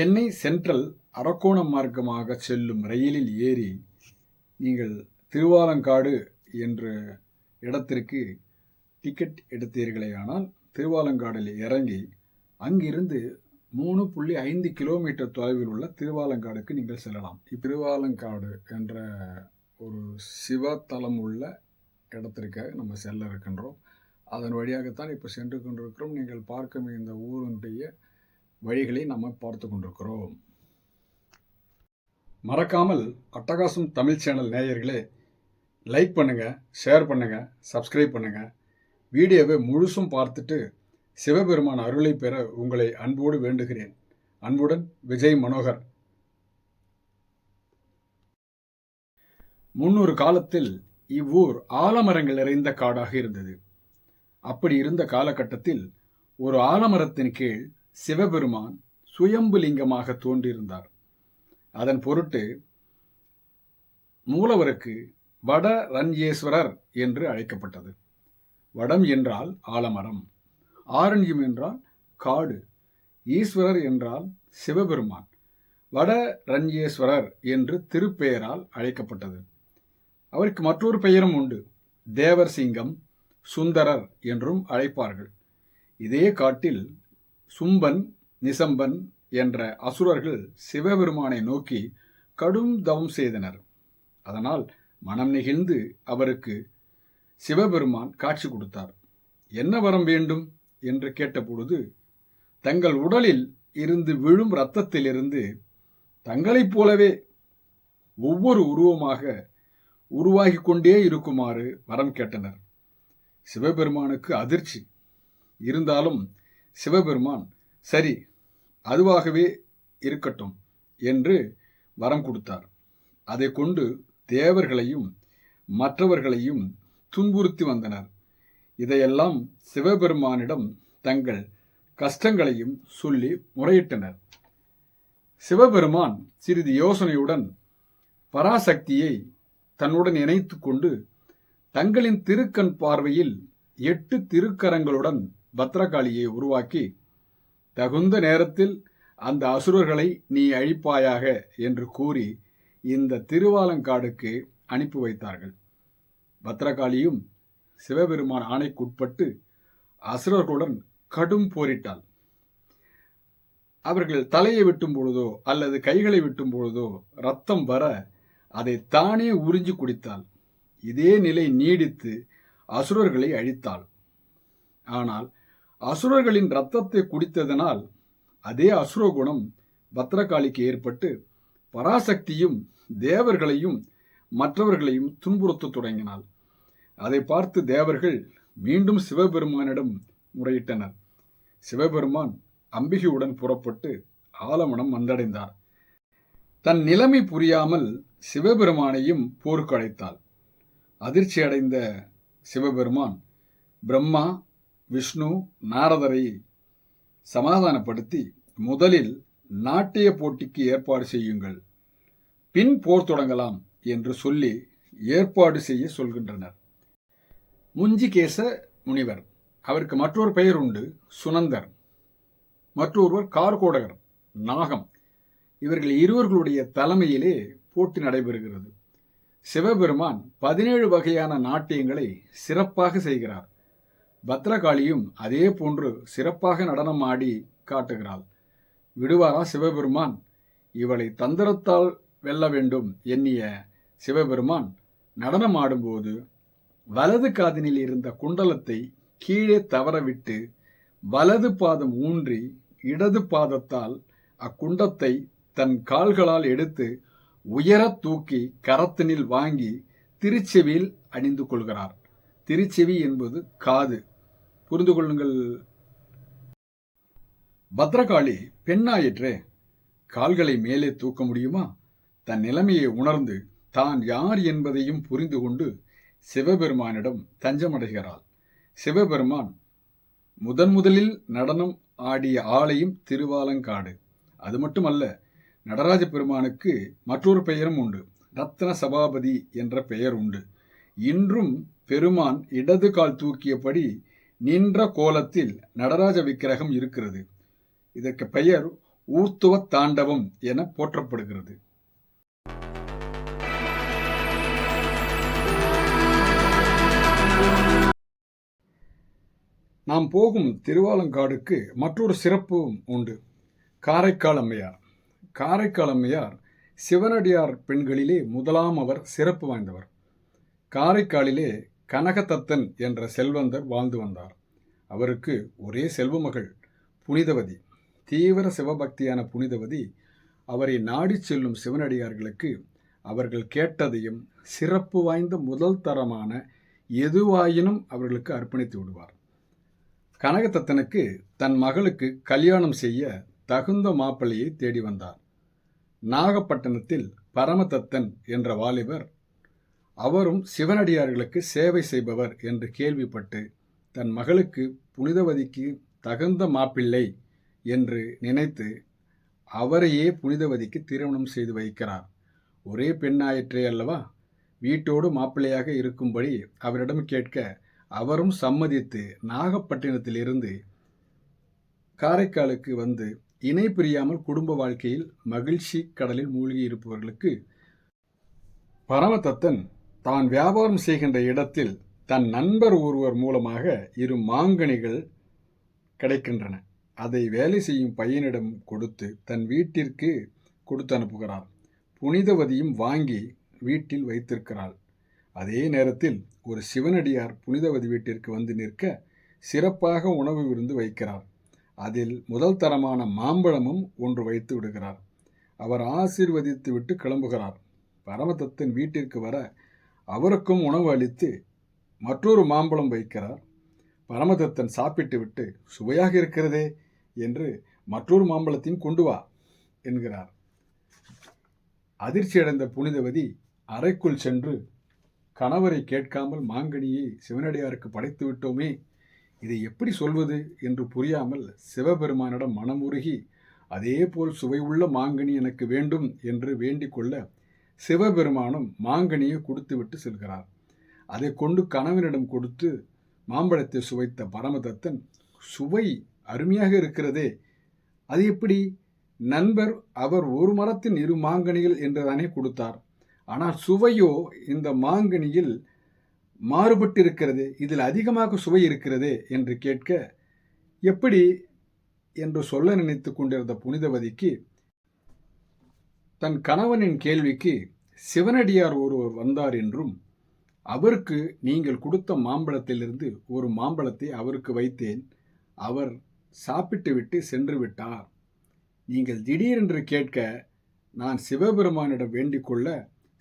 Chennai central Arakkonam மார்க்கமாக செல்லும் ரயிலில் ஏறி நீங்கள் திருவாலங்காடு என்ற இடத்திற்கு டிக்கெட் எடுத்தீர்களேயானால் திருவாலங்காடில் இறங்கி அங்கிருந்து மூணு புள்ளி ஐந்து கிலோமீட்டர் தொலைவில் உள்ள திருவாலங்காடுக்கு நீங்கள் செல்லலாம். திருவாலங்காடு என்ற ஒரு சிவத்தலம் உள்ள இடத்திற்காக நம்ம செல்ல இருக்கின்றோம். அதன் வழியாகத்தான் இப்போ சென்று கொண்டிருக்கிறோம். நீங்கள் பார்க்கும் இந்த ஊருடைய வழிகளை நம்ம பார்த்து கொண்டிருக்கிறோம். மறக்காமல் அட்டகாசம் தமிழ் சேனல் நேயர்களே லைக் பண்ணுங்கள் ஷேர் பண்ணுங்கள் சப்ஸ்கிரைப் பண்ணுங்கள் வீடியோவை முழுசும் பார்த்துட்டு சிவபெருமான் அருளை பெற உங்களை அன்போடு வேண்டுகிறேன். அன்புடன் விஜய் மனோகர். முன்னொரு காலத்தில் இவ்வூர் ஆலமரங்கள் நிறைந்த காடாக இருந்தது. அப்படி இருந்த காலகட்டத்தில் ஒரு ஆலமரத்தின் கீழ் சிவபெருமான் சுயம்புலிங்கமாக தோன்றியிருந்தார். அதன் பொருட்டு மூலவருக்கு வட ரண்யேஸ்வரர் என்று அழைக்கப்பட்டது. வடம் என்றால் ஆலமரம் ஆரண்யம் என்றால் காடு ஈஸ்வரர் என்றால் சிவபெருமான் வட ரண்யேஸ்வரர் என்று திருப்பெயரால் அழைக்கப்பட்டது. அவருக்கு மற்றொரு பெயரும் உண்டு தேவர் சிங்கம் சுந்தரர் என்றும் அழைப்பார்கள். இதே காட்டில் சும்பன் நிசம்பன் என்ற அசுரர்கள் சிவபெருமானை நோக்கி கடும் தவம் செய்தனர். அதனால் மனம் நெகிழ்ந்து அவருக்கு சிவபெருமான் காட்சி கொடுத்தார். என்ன வரம் வேண்டும்? என்று கேட்டபொழுது தங்கள் உடலில் இருந்து விழும் இரத்தத்திலிருந்து தங்களைப் போலவே ஒவ்வொரு உருவமாக உருவாகி கொண்டே இருக்குமாறு வரம் கேட்டனர். சிவபெருமானுக்கு அதிர்ச்சி. இருந்தாலும் சிவபெருமான் சரி அதுவாகவே இருக்கட்டும் என்று வரம் கொடுத்தார். அதை கொண்டு தேவர்களையும் மற்றவர்களையும் துன்புறுத்தி வந்தனர். இதையெல்லாம் சிவபெருமானிடம் தங்கள் கஷ்டங்களையும் சொல்லி முறையிட்டனர். சிவபெருமான் சிறிது யோசனையுடன் பராசக்தியை தன்னுடன் இணைத்து கொண்டு தங்களின் திருக்கண் பார்வையில் எட்டு திருக்கரங்களுடன் பத்ரகாளியை உருவாக்கி தகுந்த நேரத்தில் அந்த அசுரர்களை நீ அழிப்பாயாக என்று கூறி இந்த திருவாலங்காடுக்கு அனுப்பி வைத்தார்கள். பத்ரகாளியும் சிவபெருமான் ஆணைக்குட்பட்டு அசுரர்களுடன் கடும் போரிட்டாள். அவர்கள் தலையை வெட்டும் பொழுதோ அல்லது கைகளை வெட்டும் பொழுதோ ரத்தம் வர அதை தானே உறிஞ்சி குடித்தாள். இதே நிலை நீடித்து அசுரர்களை அழித்தாள். ஆனால் அசுரர்களின் ரத்தத்தை குடித்ததனால் அதே அசுர குணம் பத்ரகாளிக்கு ஏற்பட்டு பராசக்தியும் தேவர்களையும் மற்றவர்களையும் துன்புறுத்தத் தொடங்கினாள். அதை பார்த்து தேவர்கள் மீண்டும் சிவபெருமானிடம் முறையிட்டனர். சிவபெருமான் அம்பிகையுடன் புறப்பட்டு ஆலமனம் வந்தடைந்தார். தன் நிலைமை புரியாமல் சிவபெருமானையும் போருக்கு அழைத்தாள் அதிர்ச்சி அடைந்த சிவபெருமான் பிரம்மா விஷ்ணு நாரதரை சமாதானப்படுத்தி முதலில் நாட்டிய போட்டிக்கு ஏற்பாடு செய்யுங்கள். பின் போர் தொடங்கலாம் என்று சொல்லி ஏற்பாடு செய்ய சொல்கின்றனர். முஞ்சிகேச முனிவர். அவருக்கு மற்றொரு பெயர் உண்டு. சுனந்தர் மற்றொருவர் கார்கோடகர். நாகம். இவர்கள் இருவர்களுடைய தலைமையிலே போட்டி நடைபெறுகிறது. சிவபெருமான் பதினேழு வகையான நாட்டியங்களை சிறப்பாக செய்கிறார். பத்ரகாளியும் அதே போன்று சிறப்பாக நடனம் ஆடி காட்டுகிறாள். விடுவாரா சிவபெருமான்? இவளை தந்திரத்தால் வெல்ல வேண்டும் எண்ணிய சிவபெருமான் நடனம் ஆடும்போது வலது காதினில் இருந்த குண்டலத்தை கீழே தவறவிட்டு வலது பாதம் ஊன்றி இடது பாதத்தால் அக்குண்டத்தை தன் கால்களால் எடுத்து உயரத் தூக்கி கரத்தினில் வாங்கி திருச்செவியில் அணிந்து கொள்கிறார். திருச்செவி என்பது காது. புரிந்து கொள்ளுங்கள் பத்ரகாளி பெண்ணாயிற்றே கால்களை மேலே தூக்க முடியுமா? தன் நிலைமையை உணர்ந்து தான் யார் என்பதையும் புரிந்து கொண்டு சிவபெருமானிடம் தஞ்சமடைகிறாள். சிவபெருமான் முதன் முதலில் நடனம் ஆடிய ஆலயம் திருவாலங்காடு. அது மட்டுமல்ல நடராஜ பெருமானுக்கு மற்றொரு பெயரும் உண்டு. ரத்ன சபாபதி என்ற பெயர் உண்டு. இன்றும் பெருமான் இடது கால் தூக்கியபடி நின்ற கோலத்தில் நடராஜ விக்கிரகம் இருக்கிறது. இதற்கு பெயர் ஊர்த்துவ தாண்டவம் என போற்றப்படுகிறது. நாம் போகும் திருவாலங்காடுக்கு மற்றொரு சிறப்பும் உண்டு. காரைக்கால் அம்மையார் காரைக்கால் அம்மையார் சிவனடியார் பெண்களிலே முதலாம் அவர் சிறப்பு வாய்ந்தவர். காரைக்காலிலே கனகதத்தன் என்ற செல்வந்தர் வாழ்ந்து வந்தார். அவருக்கு ஒரே செல்வமகள் புனிதவதி தீவிர சிவபக்தியான புனிதவதி அவரை நாடிச் செல்லும் சிவனடியார்களுக்கு அவர்கள் கேட்டதையும் சிறப்பு வாய்ந்த முதல் தரமான எதுவாயினும் அவர்களுக்கு அர்ப்பணித்து விடுவார். கனகதத்தனுக்கு தன் மகளுக்கு கல்யாணம் செய்ய தகுந்த மாப்பிள்ளையை தேடி வந்தார். நாகப்பட்டினத்தில் பரமதத்தன் என்ற வாலிபர் அவரும் சிவனடியார்களுக்கு சேவை செய்பவர் என்று கேள்விப்பட்டு தன் மகளுக்கு புனிதவதிக்கு தகுந்த மாப்பிள்ளை என்று நினைத்து அவரையே புனிதவதிக்கு திருமணம் செய்து வைக்கிறார். ஒரே பெண்ணாயிற்றே அல்லவா? வீட்டோடு மாப்பிள்ளையாக இருக்கும்படி அவரிடம் கேட்க அவரும் சம்மதித்து நாகப்பட்டினத்திலிருந்து காரைக்காலுக்கு வந்து இணை பிரியாமல் குடும்ப வாழ்க்கையில் மகிழ்ச்சி கடலில் மூழ்கி இருப்பவர்களுக்கு பரமதத்தன் தான் வியாபாரம் செய்கின்ற இடத்தில் தன் நண்பர் ஒருவர் மூலமாக இரு மாங்கனிகள் கிடைக்கின்றன. அதை வேலை செய்யும் பையனிடம் கொடுத்து தன் வீட்டிற்கு கொடுத்து அனுப்புகிறார். புனிதவதியும் வாங்கி வீட்டில் வைத்திருக்கிறாள். அதே நேரத்தில் ஒரு சிவனடியார் புனிதவதி வீட்டிற்கு வந்து நிற்க சிறப்பாக உணவு விருந்து வைக்கிறார். அதில் முதல் தரமான மாம்பழமும் ஒன்று வைத்து விடுகிறார். அவர் ஆசீர்வதித்து விட்டு கிளம்புகிறார். பரமதத்தன் வீட்டிற்கு வர அவருக்கும் உணவு அளித்து மற்றொரு மாம்பழம் வைக்கிறார். பரமதத்தன் சாப்பிட்டு விட்டு சுவையாக இருக்கிறதே என்று மற்றொரு மாம்பழத்தையும் கொண்டு வா என்கிறார். அதிர்ச்சியடைந்த புனிதவதி அறைக்குள் சென்று கணவரை கேட்காமல் மாங்கனியை சிவனடியாருக்கு படைத்து விட்டோமே இதை எப்படி சொல்வது? என்று புரியாமல் சிவபெருமானிடம் மனமுருகி அதேபோல் சுவையுள்ள மாங்கனி எனக்கு வேண்டும் என்று வேண்டிக் கொள்ள சிவபெருமானும் மாங்கனியை கொடுத்துவிட்டு செல்கிறார். அதை கொண்டு கணவனிடம் கொடுத்து மாம்பழத்தை சுவைத்த பரமதத்தன் சுவை அருமையாக இருக்கிறதே. அது எப்படி? நண்பர் அவர் ஒரு மரத்தின் இரு மாங்கனிகள் என்றுதானே கொடுத்தார். ஆனால் சுவையோ இந்த மாங்கனியில் மாறுபட்டு இருக்கிறது இதில் அதிகமாக சுவை இருக்கிறதே என்று கேட்க எப்படி? என்று சொல்ல நினைத்து கொண்டிருந்த புனிதவதிக்கு தன் கணவனின் கேள்விக்கு சிவனடியார் ஒருவர் வந்தார் என்றும் அவருக்கு நீங்கள் கொடுத்த மாம்பழத்திலிருந்து ஒரு மாம்பழத்தை அவருக்கு வைத்தேன். அவர் சாப்பிட்டுவிட்டு சென்று விட்டார். நீங்கள் திடீரென்று கேட்க நான் சிவபெருமானிடம் வேண்டிக்கொள்ள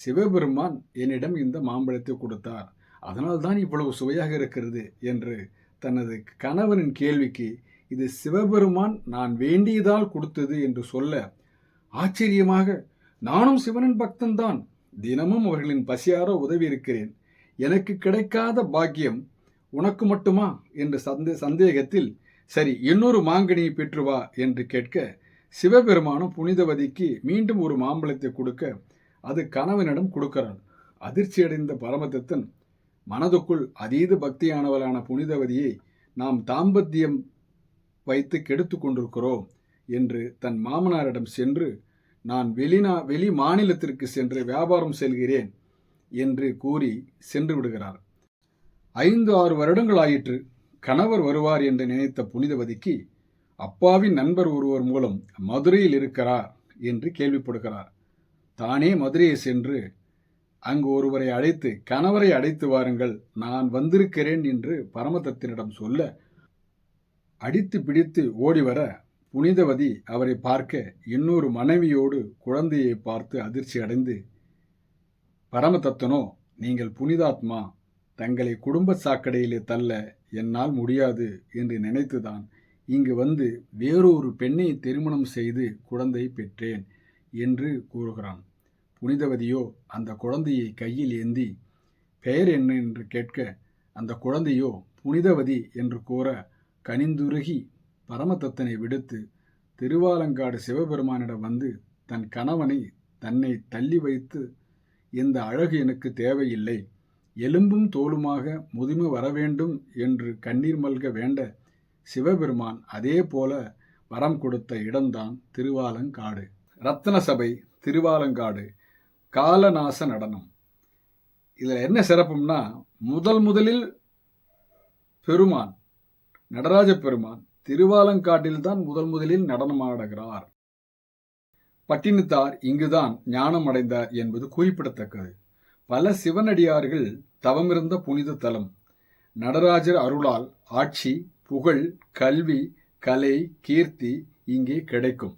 சிவபெருமான் என்னிடம் இந்த மாம்பழத்தை கொடுத்தார். அதனால்தான் இவ்வளவு சுவையாக இருக்கிறது என்று தனது கணவனின் கேள்விக்கு இது சிவபெருமான் நான் வேண்டியதால் கொடுத்தது என்று சொல்ல ஆச்சரியமாக நானும் சிவனின் பக்தன்தான். தினமும் அவர்களின் பசியார உதவி இருக்கிறேன் எனக்கு கிடைக்காத பாக்கியம் உனக்கு மட்டுமா? என்று சந்தே சந்தேகத்தில் சரி இன்னொரு மாங்கனியை பெற்று வா என்று கேட்க சிவபெருமானும் புனிதவதிக்கு மீண்டும் ஒரு மாம்பழத்தை கொடுக்க அது கணவனிடம் கொடுக்கிறான் அதிர்ச்சியடைந்த பரமதத்தன் மனதுக்குள் அதீத பக்தியானவளான புனிதவதியை நாம் தாம்பத்தியம் வைத்து கெடுத்து கொண்டிருக்கிறோம் என்று தன் மாமனாரிடம் சென்று நான் வெளிநா வெளி மாநிலத்திற்கு சென்று வியாபாரம் செல்கிறேன் என்று கூறி சென்று விடுகிறார். ஐந்து ஆறு வருடங்கள் ஆயிற்று கணவர் வருவார் என்று நினைத்த புனிதவதிக்கு அப்பாவின் நண்பர் ஒருவர் மூலம் மதுரையில் இருக்கிறார் என்று கேள்விப்படுகிறார். தானே மதுரையை சென்று அங்கு ஒருவரை அழைத்து கணவரை அழைத்து வாருங்கள் நான் வந்திருக்கிறேன் என்று பரமதத்தினிடம் சொல்ல அடித்து பிடித்து ஓடி வர புனிதவதி அவரை பார்க்க இன்னொரு மனைவியோடு குழந்தையை பார்த்து அதிர்ச்சி அடைந்து பரமதத்தனோ நீங்கள் புனிதாத்மா தங்களை குடும்ப சாக்கடையிலே தள்ள என்னால் முடியாது என்று நினைத்துதான் இங்கு வந்து வேறொரு பெண்ணை திருமணம் செய்து குழந்தை பெற்றேன் என்று கூறுகிறான். புனிதவதியோ அந்த குழந்தையை கையில் ஏந்தி பெயர் என்ன? என்று கேட்க அந்த குழந்தையோ புனிதவதி என்று கூற கனிந்துருகி பரமதத்தனை விடுத்து திருவாலங்காடு சிவபெருமானிடம் வந்து தன் கணவனை தன்னை தள்ளி வைத்து இந்த அழகு எனக்கு தேவையில்லை. எலும்பும் தோலுமாக முதுமை வரவேண்டும் என்று கண்ணீர் மல்க வேண்ட சிவபெருமான் அதே போல வரம் கொடுத்த இடம்தான் திருவாலங்காடு. ரத்ன சபை திருவாலங்காடு காலநாச நடனம். இதில் என்ன சிறப்பும்னா முதல் முதலில் பெருமான் நடராஜ பெருமான் திருவாலங்காட்டில்தான் முதல் முதலில் நடனமாடுகிறார். பட்டினத்தார் இங்குதான் ஞானம் அடைந்தார் என்பது குறிப்பிடத்தக்கது. பல சிவனடியார்கள் தவமிருந்த புனித தலம் நடராஜர் அருளால் ஆட்சி புகழ் கல்வி கலை கீர்த்தி இங்கே கிடைக்கும்.